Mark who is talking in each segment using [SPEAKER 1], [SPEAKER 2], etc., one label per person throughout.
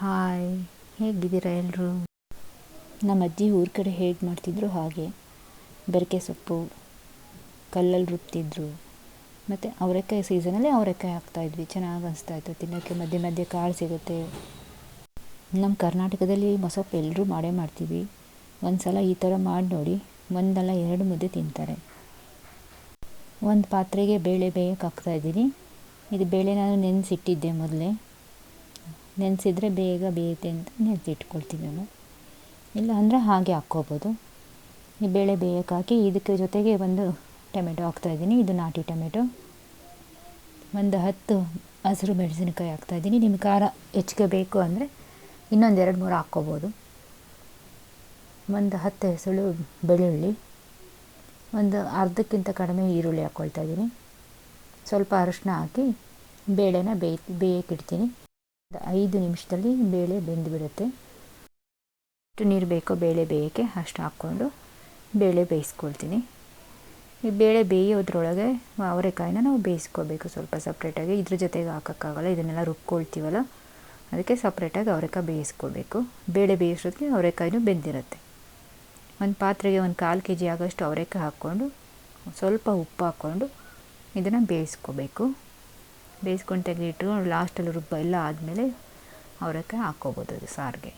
[SPEAKER 1] Hi, ಹೇಗಿದ್ದೀರಾ ಎಲ್ಲರೂ ನಮ್ಮ ಅಜ್ಜಿ ಊರ ಕಡೆ ಹೇಗೆ ಮಾಡ್ತಿದ್ರು ಹಾಗೆ. ಬೆರಕೆ ಸೊಪ್ಪು ಕಲ್ಲಲ್ಲಿ ರುಬ್ತಿದ್ರು. ಮತ್ತು ಅವರೆಕಾಯಿ ಸೀಸನಲ್ಲಿ ಅವರೆಕಾಯಿ ಹಾಕ್ತಾಯಿದ್ವಿ. ಚೆನ್ನಾಗಿ ಅನಿಸ್ತಾಯಿತ್ತು ತಿನ್ನೋಕ್ಕೆ. ಮಧ್ಯೆ ಮಧ್ಯೆ ಕಾಳು ಸಿಗುತ್ತೆ. ನಮ್ಮ ಕರ್ನಾಟಕದಲ್ಲಿ ಮೊಸಪ್ಪು ಎಲ್ಲರೂ ಮಾಡೇ ಮಾಡ್ತೀವಿ. ಒಂದು ಸಲ ಈ ಥರ ಮಾಡಿ ನೋಡಿ. ಒಂದಲ್ಲ ಎರಡು ಮುದ್ದೆ ತಿಂತಾರೆ. ಒಂದು ಪಾತ್ರೆಗೆ ಬೇಳೆ ಬೇಯಕ್ಕೆ ಹಾಕ್ತಾಯಿದ್ದೀನಿ. ಇದು ಬೇಳೆ ನಾನು ನೆನೆಸಿಟ್ಟಿದ್ದೆ ಮೊದಲೇ. ನೆನೆಸಿದ್ರೆ ಬೇಗ ಬೇಯುತ್ತೆ ಅಂತ ನೆನೆಸಿಟ್ಕೊಳ್ತೀನಿ ನಾನು. ಇಲ್ಲ ಅಂದರೆ ಹಾಗೆ ಹಾಕ್ಕೋಬೋದು. ಈ ಬೇಳೆ ಬೇಯಕ್ಕೆ ಹಾಕಿ ಇದಕ್ಕೆ ಜೊತೆಗೆ ಒಂದು ಟೊಮೆಟೊ ಹಾಕ್ತಾಯಿದ್ದೀನಿ. ಇದು ನಾಟಿ ಟೊಮೆಟೊ. ಒಂದು ಹತ್ತು ಹಸಿರು ಮೆಣಸಿನಕಾಯಿ ಹಾಕ್ತಾಯಿದ್ದೀನಿ. ನಿಮ್ಗೆ ಖಾರ ಹೆಚ್ಚಿಗೆ ಬೇಕು ಅಂದರೆ ಇನ್ನೊಂದು ಎರಡು ಮೂರು ಹಾಕ್ಕೋಬೋದು. ಒಂದು ಹತ್ತು ಹೆಸಳು ಬೆಳ್ಳುಳ್ಳಿ. ಒಂದು ಅರ್ಧಕ್ಕಿಂತ ಕಡಿಮೆ ಈರುಳ್ಳಿ ಹಾಕ್ಕೊಳ್ತಾ ಇದ್ದೀನಿ ಸ್ವಲ್ಪ ಅರಿಶಿನ ಹಾಕಿ ಬೇಳೆನ ಬೇಯ್ ಬೇಯಕ್ಕಿಡ್ತೀನಿ ಐದು ನಿಮಿಷದಲ್ಲಿ ಬೇಳೆ ಬೆಂದುಬಿಡುತ್ತೆ. ಎಷ್ಟು ನೀರು ಬೇಕೋ ಬೇಳೆ ಬೇಯೋಕ್ಕೆ ಅಷ್ಟು ಹಾಕ್ಕೊಂಡು ಬೇಳೆ ಬೇಯಿಸ್ಕೊಳ್ತೀನಿ. ಈ ಬೇಳೆ ಬೇಯೋದ್ರೊಳಗೆ ಅವರೆಕಾಯಿನ ನಾವು ಬೇಯಿಸ್ಕೋಬೇಕು ಸ್ವಲ್ಪ ಸಪ್ರೇಟಾಗಿ. ಇದ್ರ ಜೊತೆಗೆ ಹಾಕೋಕ್ಕಾಗಲ್ಲ, ಇದನ್ನೆಲ್ಲ ರುಬ್ಕೊಳ್ತೀವಲ್ಲ, ಅದಕ್ಕೆ ಸಪ್ರೇಟಾಗಿ ಅವರೆಕಾಯಿ ಬೇಯಿಸ್ಕೋಬೇಕು ಬೇಳೆ ಬೇಯಿಸೋದಕ್ಕೆ ಅವರೆಕಾಯಿನೂ ಬೆಂದಿರುತ್ತೆ. ಒಂದು ಪಾತ್ರೆಗೆ ಒಂದು ಕಾಲು ಕೆ ಜಿ ಆಗೋಷ್ಟು ಅವರೆಕಾಯಿ ಹಾಕ್ಕೊಂಡು ಸ್ವಲ್ಪ ಉಪ್ಪು ಹಾಕ್ಕೊಂಡು ಇದನ್ನು ಬೇಯಿಸ್ಕೋಬೇಕು ಬೇಯಿಸ್ಕೊಂಡು ತೆಗೆದಿಟ್ಟು ಲಾಸ್ಟಲ್ಲಿ ರುಬ್ಬ, ಎಲ್ಲ ಆದಮೇಲೆ ಅವರೆಕಾಯಿ ಹಾಕ್ಕೋಬೋದು ಅದು ಸಾರಿಗೆ.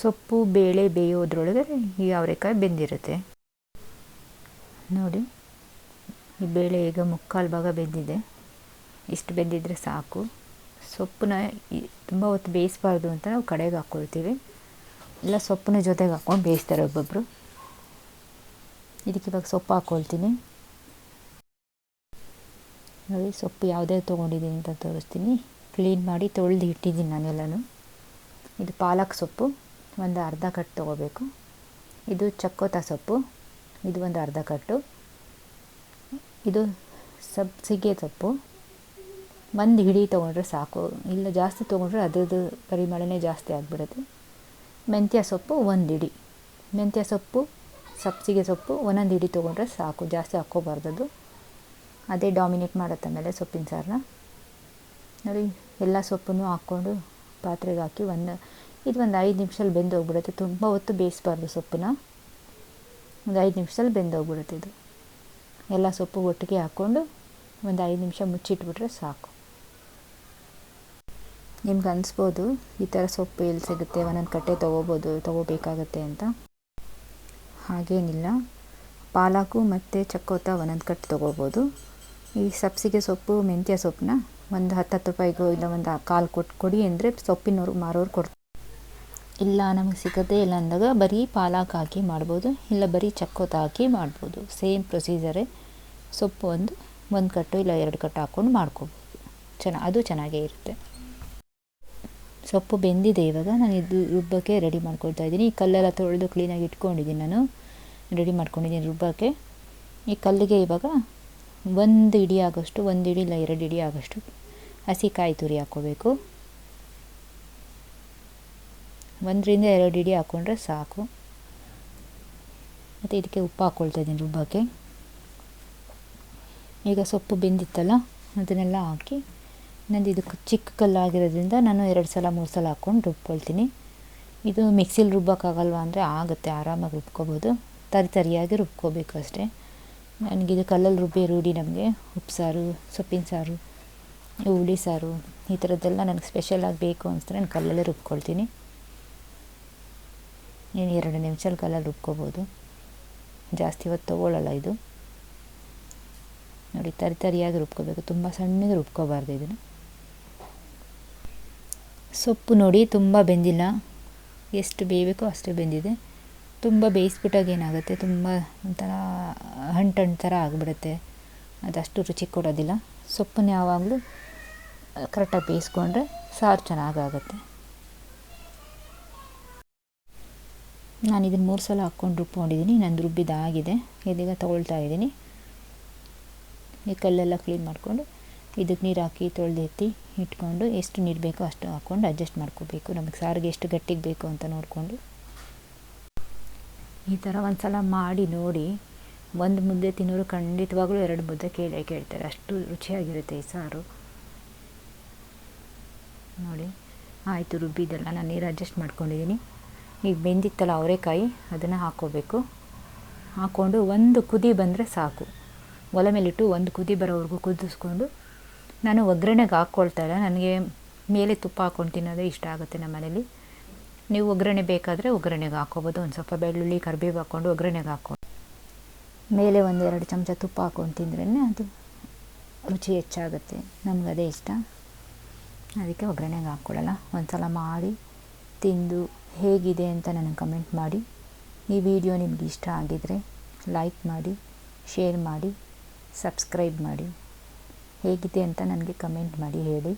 [SPEAKER 1] ಸೊಪ್ಪು, ಬೇಳೆ ಬೇಯೋದ್ರೊಳಗೆ ಈ ಅವರೆಕಾಯಿ ಬೆಂದಿರುತ್ತೆ. ನೋಡಿ, ಈ ಬೇಳೆ ಈಗ ಮುಕ್ಕಾಲು ಭಾಗ ಬೆಂದಿದೆ. ಇಷ್ಟು ಬೆಂದಿದ್ರೆ ಸಾಕು. ಸೊಪ್ಪನ್ನ ತುಂಬ ಹೊತ್ತು ಬೇಯಿಸಬಾರ್ದು ಅಂತ ನಾವು ಕಡೆಗೆ ಹಾಕ್ಕೊಳ್ತೀವಿ. ಇಲ್ಲ, ಸೊಪ್ಪನ್ನ ಜೊತೆಗೆ ಹಾಕ್ಕೊಂಡು ಬೇಯಿಸ್ತಾರೆ ಒಬ್ಬೊಬ್ಬರು ಇದಕ್ಕೆ ಇವಾಗ ಸೊಪ್ಪು ಹಾಕ್ಕೊಳ್ತೀನಿ. ನೋಡಿ ಸೊಪ್ಪು ಯಾವುದೇ ತೊಗೊಂಡಿದ್ದೀನಿ ಅಂತ ತೋರಿಸ್ತೀನಿ. ಕ್ಲೀನ್ ಮಾಡಿ ತೊಳೆದು ಇಟ್ಟಿದ್ದೀನಿ ನಾನೆಲ್ಲನೂ. ಇದು ಪಾಲಕ್ ಸೊಪ್ಪು, ಒಂದು ಅರ್ಧ ಕಟ್ ತೊಗೋಬೇಕು. ಇದು ಚಕ್ಕೋತ ಸೊಪ್ಪು, ಇದು ಒಂದು ಅರ್ಧ ಕಟ್ಟು. ಇದು ಸಬ್ಸಿಗೆ ಸೊಪ್ಪು. ಒಂದು ಹಿಡಿ ತೊಗೊಂಡ್ರೆ ಸಾಕು. ಇಲ್ಲ ಜಾಸ್ತಿ ತೊಗೊಂಡ್ರೆ ಅದ್ರದ್ದು ಪರಿಮಳನೇ ಜಾಸ್ತಿ ಆಗಿಬಿಡುತ್ತೆ. ಮೆಂತ್ಯ ಸೊಪ್ಪು, ಒಂದು ಹಿಡಿ. ಮೆಂತ್ಯ ಸೊಪ್ಪು ಸಬ್ಸಿಗೆ ಸೊಪ್ಪು, ಒಂದೊಂದು ಹಿಡಿ ತೊಗೊಂಡ್ರೆ ಸಾಕು. ಜಾಸ್ತಿ ಹಾಕ್ಕೋಬಾರ್ದದು. ಅದೇ ಡಾಮಿನೇಟ್ ಮಾಡುತ್ತೆ ಆಮೇಲೆ ಸೊಪ್ಪಿನ ಸಾರನ್ನ ನೋಡಿ, ಎಲ್ಲ ಸೊಪ್ಪನ್ನು ಹಾಕ್ಕೊಂಡು ಪಾತ್ರೆಗೆ ಹಾಕಿ ಒಂದು, ಇದು ಒಂದು ಐದು ನಿಮಿಷದಲ್ಲಿ ಬೆಂದೋಗ್ಬಿಡುತ್ತೆ. ತುಂಬ ಹೊತ್ತು ಬೇಯಿಸ್ಬಾರ್ದು ಸೊಪ್ಪನ್ನ. ಒಂದು ಐದು ನಿಮಿಷದಲ್ಲಿ ಬೆಂದು ಹೋಗ್ಬಿಡುತ್ತೆ ಇದು. ಎಲ್ಲ ಸೊಪ್ಪು ಒಟ್ಟಿಗೆ ಹಾಕ್ಕೊಂಡು ಒಂದು ಐದು ನಿಮಿಷ ಮುಚ್ಚಿಟ್ಬಿಟ್ರೆ ಸಾಕು. ನಿಮ್ಗೆ ಅನಿಸ್ಬೋದು, ಈ ಥರ ಸೊಪ್ಪು ಎಲ್ಲಿ ಸಿಗುತ್ತೆ, ಒಂದೊಂದು ಕಟ್ಟೆ ತೊಗೋಬೋದು, ತೊಗೋಬೇಕಾಗತ್ತೆ ಅಂತ? ಹಾಗೇನಿಲ್ಲ. ಪಾಲಾಕು ಮತ್ತು ಚಕ್ಕೋತ ಒಂದೊಂದು ಕಟ್ಟೆ ತೊಗೋಬೋದು. ಈ ಸಬ್ಸಿಗೆ ಸೊಪ್ಪು, ಮೆಂತ್ಯ ಸೊಪ್ಪನ್ನ ಒಂದು ಹತ್ತು ಹತ್ತು ರೂಪಾಯಿಗೋ ಇಲ್ಲ, ಒಂದು ಕಾಲು ಕೊಟ್ಟು ಕೊಡಿ ಅಂದರೆ ಸೊಪ್ಪಿನವ್ರು ಮಾರೋರು ಕೊಡ್ತಾರೆ. ಇಲ್ಲ, ನಮಗೆ ಸಿಗೋದೇ ಇಲ್ಲ ಅಂದಾಗ ಬರೀ ಪಾಲಕ್ ಹಾಕಿ ಮಾಡ್ಬೋದು, ಇಲ್ಲ ಬರೀ ಚಕ್ಕೋತ ಹಾಕಿ ಮಾಡ್ಬೋದು. ಸೇಮ್ ಪ್ರೊಸೀಜರೇ. ಸೊಪ್ಪು ಒಂದು ಒಂದು ಕಟ್ಟು ಇಲ್ಲ ಎರಡು ಕಟ್ಟು ಹಾಕ್ಕೊಂಡು ಮಾಡ್ಕೋಬೋದು. ಚೆನ್ನ ಅದು ಚೆನ್ನಾಗೇ ಇರುತ್ತೆ. ಸೊಪ್ಪು ಬೆಂದಿದೆ ಇವಾಗ. ನಾನು ಇದು ರುಬ್ಬಕ್ಕೆ ರೆಡಿ ಮಾಡ್ಕೊಳ್ತಾ ಇದ್ದೀನಿ. ಈ ಕಲ್ಲೆಲ್ಲ ತೊಳೆದು ಕ್ಲೀನಾಗಿ ಇಟ್ಕೊಂಡಿದ್ದೀನಿ ನಾನು. ರೆಡಿ ಮಾಡ್ಕೊಂಡಿದ್ದೀನಿ ರುಬ್ಬಕ್ಕೆ. ಈ ಕಲ್ಲಿಗೆ ಇವಾಗ ಒಂದು ಇಡಿ ಆಗೋಷ್ಟು, ಒಂದು ಇಡಿ ಇಲ್ಲ, ಎರಡು ಇಡಿ ಆಗೋಷ್ಟು ಹಸಿ ಕಾಯಿ ತುರಿ ಹಾಕ್ಕೋಬೇಕು. ಒಂದರಿಂದ ಎರಡು ಇಡಿ ಹಾಕ್ಕೊಂಡ್ರೆ ಸಾಕು. ಮತ್ತು ಇದಕ್ಕೆ ಉಪ್ಪು ಹಾಕ್ಕೊಳ್ತಾ ಇದ್ದೀನಿ ರುಬ್ಬಕ್ಕೆ. ಈಗ ಸೊಪ್ಪು ಬೆಂದಿತ್ತಲ್ಲ, ಅದನ್ನೆಲ್ಲ ಹಾಕಿ ನಂದು ಇದು ಚಿಕ್ಕ ಕಲ್ಲಾಗಿರೋದ್ರಿಂದ ನಾನು ಎರಡು ಸಲ, ಮೂರು ಸಲ ಹಾಕ್ಕೊಂಡು ರುಬ್ಕೊಳ್ತೀನಿ. ಇದು ಮಿಕ್ಸಿಲಿ ರುಬ್ಬೋಕ್ಕಾಗಲ್ವ ಅಂದರೆ ಆಗುತ್ತೆ, ಆರಾಮಾಗಿ ರುಬ್ಕೋಬೋದು. ತರಿ ತರಿಯಾಗಿ ರುಬ್ಕೋಬೇಕು ಅಷ್ಟೇ. ನನಗಿದು ಕಲ್ಲಲ್ಲಿ ರುಬ್ಬಿ ರೂಢಿ ನಮಗೆ. ಉಪ್ಸಾರು ಸೊಪ್ಪಿನ ಸಾರು, ಹುಳಿ ಸಾರು, ಈ ಥರದ್ದೆಲ್ಲ ನನಗೆ ಸ್ಪೆಷಲಾಗಿ ಬೇಕು ಅನಿಸಿದ್ರೆ ನಾನು ಕಲ್ಲಲ್ಲೇ ರುಬ್ಕೊಳ್ತೀನಿ. ಏನು ಎರಡು ನಿಮಿಷದಲ್ಲಿ ಕಲ್ಲಲ್ಲಿ ರುಬ್ಕೋಬೋದು. ಜಾಸ್ತಿ ಹೊತ್ತು ತೊಗೊಳ್ಳಲ್ಲ ಇದು. ನೋಡಿ, ತರಿ ತರಿಯಾಗಿ ರುಬ್ಕೋಬೇಕು. ತುಂಬ ಸಣ್ಣಗೆ ರುಬ್ಕೋಬಾರ್ದು ಇದನ್ನು. ಸೊಪ್ಪು ನೋಡಿ, ತುಂಬ ಬೆಂದಿಲ್ಲ. ಎಷ್ಟು ಬೇಯಬೇಕೋ ಅಷ್ಟೇ ಬೆಂದಿದೆ. ತುಂಬ ಬೇಯಿಸ್ಬಿಟ್ಟಾಗ ಏನಾಗುತ್ತೆ? ತುಂಬ ಒಂಥರ ಹಂಟಣ್ಣು ಥರ ಆಗಿಬಿಡುತ್ತೆ. ಅದಷ್ಟು ರುಚಿ ಕೊಡೋದಿಲ್ಲ. ಸೊಪ್ಪನ್ನ ಯಾವಾಗಲೂ ಕರೆಕ್ಟಾಗಿ ಬೇಯಿಸ್ಕೊಂಡ್ರೆ ಸಾರು ಚೆನ್ನಾಗಾಗುತ್ತೆ. ನಾನು ಇದನ್ನು ಮೂರು ಸಲ ಹಾಕ್ಕೊಂಡು ರುಬ್ಕೊಂಡಿದ್ದೀನಿ ನಂದು ರುಬ್ಬಿದಾಗಿದೆ ಇದೀಗ ತೊಗೊಳ್ತಾ ಇದ್ದೀನಿ. ಈ ಕಲ್ಲೆಲ್ಲ ಕ್ಲೀನ್ ಮಾಡಿಕೊಂಡು ಇದಕ್ಕೆ ನೀರು ಹಾಕಿ ತೊಳೆದು ಎತ್ತಿ ಇಟ್ಕೊಂಡು ಎಷ್ಟು ನೀರು ಬೇಕೋ ಅಷ್ಟು ಹಾಕ್ಕೊಂಡು ಅಡ್ಜಸ್ಟ್ ಮಾಡ್ಕೋಬೇಕು. ನಮಗೆ ಸಾರಿಗೆ ಎಷ್ಟು ಗಟ್ಟಿಗೆ ಬೇಕು ಅಂತ ನೋಡಿಕೊಂಡು ಈ ಥರ ಒಂದು ಸಲ ಮಾಡಿ ನೋಡಿ, ಒಂದು ಮುದ್ದೆ ತಿನ್ನೋರು ಖಂಡಿತವಾಗ್ಲೂ ಎರಡು ಮುದ್ದೆ ಕೇಳೇ ಕೇಳ್ತಾರೆ. ಅಷ್ಟು ರುಚಿಯಾಗಿರುತ್ತೆ ಈ ಸಾರು. ನೋಡಿ, ಆಯಿತು ರುಬ್ಬಿದ್ದಲ್ಲ ನಾನು ನೀರು ಅಡ್ಜಸ್ಟ್ ಮಾಡ್ಕೊಂಡಿದ್ದೀನಿ. ಈಗ ಬೆಂದಿತ್ತಲ್ಲ ಅವರೆಕಾಯಿ, ಅದನ್ನು ಹಾಕ್ಕೋಬೇಕು. ಹಾಕ್ಕೊಂಡು ಒಂದು ಕುದಿ ಬಂದರೆ ಸಾಕು. ಒಲೆ ಮೇಲಿಟ್ಟು ಒಂದು ಕುದಿ ಬರೋವರೆಗೂ ಕುದಿಸ್ಕೊಂಡು, ನಾನು ಒಗ್ಗರಣೆಗೆ ಹಾಕ್ಕೊಳ್ತಾ ಇಲ್ಲ. ನನಗೆ ಮೇಲೆ ತುಪ್ಪ ಹಾಕ್ಕೊಂಡು ತಿನ್ನೋದೇ ಇಷ್ಟ ಆಗುತ್ತೆ ನಮ್ಮ ಮನೇಲಿ ನೀವು ಒಗ್ಗರಣೆ ಬೇಕಾದರೆ ಒಗ್ಗರಣೆಗೆ ಹಾಕೋಬೋದು. ಒಂದು ಸ್ವಲ್ಪ ಬೆಳ್ಳುಳ್ಳಿ, ಕರಿಬೇವು ಹಾಕ್ಕೊಂಡು ಒಗ್ಗರಣೆಗೆ ಹಾಕ್ಕೊಂಡು ಮೇಲೆ ಒಂದು ಎರಡು ಚಮಚ ತುಪ್ಪ ಹಾಕೊಂಡು ತಿಂದ್ರೇ ಅದು ರುಚಿ ಹೆಚ್ಚಾಗುತ್ತೆ. ನಮ್ಗೆ ಅದೇ ಇಷ್ಟ. ಅದಕ್ಕೆ ಒಗ್ಗರಣೆಗೆ ಹಾಕ್ಕೊಳ್ಳಲ್ಲ ಒಂದು ಸಲ ಮಾಡಿ ತಿಂದು ಹೇಗಿದೆ ಅಂತ ನನಗೆ ಕಮೆಂಟ್ ಮಾಡಿ. ಈ ವಿಡಿಯೋ ನಿಮ್ಗೆ ಇಷ್ಟ ಆಗಿದರೆ ಲೈಕ್ ಮಾಡಿ ಶೇರ್ ಮಾಡಿ ಸಬ್ಸ್ಕ್ರೈಬ್ ಮಾಡಿ. ಹೇಗಿದೆ ಅಂತ ನನಗೆ ಕಮೆಂಟ್ ಮಾಡಿ ಹೇಳಿ.